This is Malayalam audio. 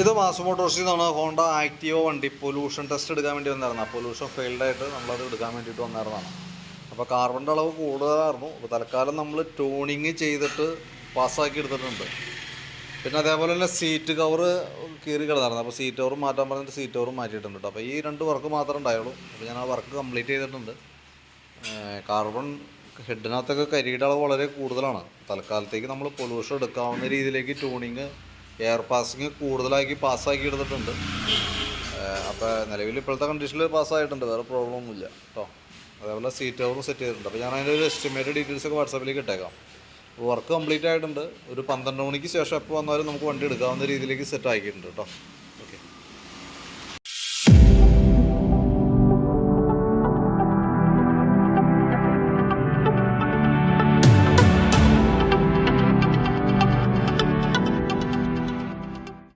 ഇത് മാസ് മോട്ടോഴ്സിൽ നിന്നാണ് ഹോണ്ട ആക്റ്റീവോ വണ്ടി പൊല്യൂഷൻ ടെസ്റ്റ് എടുക്കാൻ വേണ്ടി വന്നായിരുന്നു. പൊല്യൂഷൻ ഫെയിൽഡ് ആയിട്ട് നമ്മളത് എടുക്കാൻ വേണ്ടിയിട്ട് വന്നായിരുന്നതാണ്. അപ്പോൾ കാർബണിന്റെ അളവ് കൂടുതലായിരുന്നു. അപ്പോൾ തൽക്കാലം നമ്മൾ ട്യൂണിങ് ചെയ്തിട്ട് പാസ്സാക്കി എടുത്തിട്ടുണ്ട്. പിന്നെ അതേപോലെ തന്നെ സീറ്റ് കവർ കീറി കിടന്നായിരുന്നു. അപ്പോൾ സീറ്റ് കവറും മാറ്റാൻ പറഞ്ഞിട്ട് സീറ്റ് കവറും മാറ്റിയിട്ടുണ്ട് അപ്പോൾ ഈ രണ്ട് വർക്ക് മാത്രമേ ഉണ്ടായുള്ളൂ. അപ്പോൾ ഞാൻ ആ വർക്ക് കംപ്ലീറ്റ് ചെയ്തിട്ടുണ്ട്. കാർബൺ ഹെഡിനകത്തൊക്കെ കരിയുടെ അളവ് വളരെ കൂടുതലാണ്. തൽക്കാലത്തേക്ക് നമ്മൾ പൊല്യൂഷൻ എടുക്കാവുന്ന രീതിയിലേക്ക് ട്യൂണിങ് എയർ പാസിങ് കൂടുതലാക്കി പാസ്സാക്കി എടുത്തിട്ടുണ്ട് അപ്പോൾ നിലവിൽ ഇപ്പോഴത്തെ കണ്ടീഷനിൽ പാസ്സായിട്ടുണ്ട്. വേറെ പ്രോബ്ലം ഒന്നുമില്ല. കേട്ടോ അതേപോലെ സീറ്റ് കവറും സെറ്റ് ചെയ്തിട്ടുണ്ട്. അപ്പോൾ ഞാൻ അതിന്റെ ഒരു എസ്റ്റിമേറ്റ് ഡീറ്റെയിൽസ് ഒക്കെ വാട്സാപ്പിലേക്ക് ഇട്ടേക്കാം. വർക്ക് കംപ്ലീറ്റ് ആയിട്ടുണ്ട്. ഒരു പന്ത്രണ്ട് മണിക്ക് ശേഷം എപ്പോൾ വന്നാലും നമുക്ക് വണ്ടി എടുക്കാവുന്ന രീതിയിലേക്ക് സെറ്റ് ആക്കിയിട്ടുണ്ട് കേട്ടോ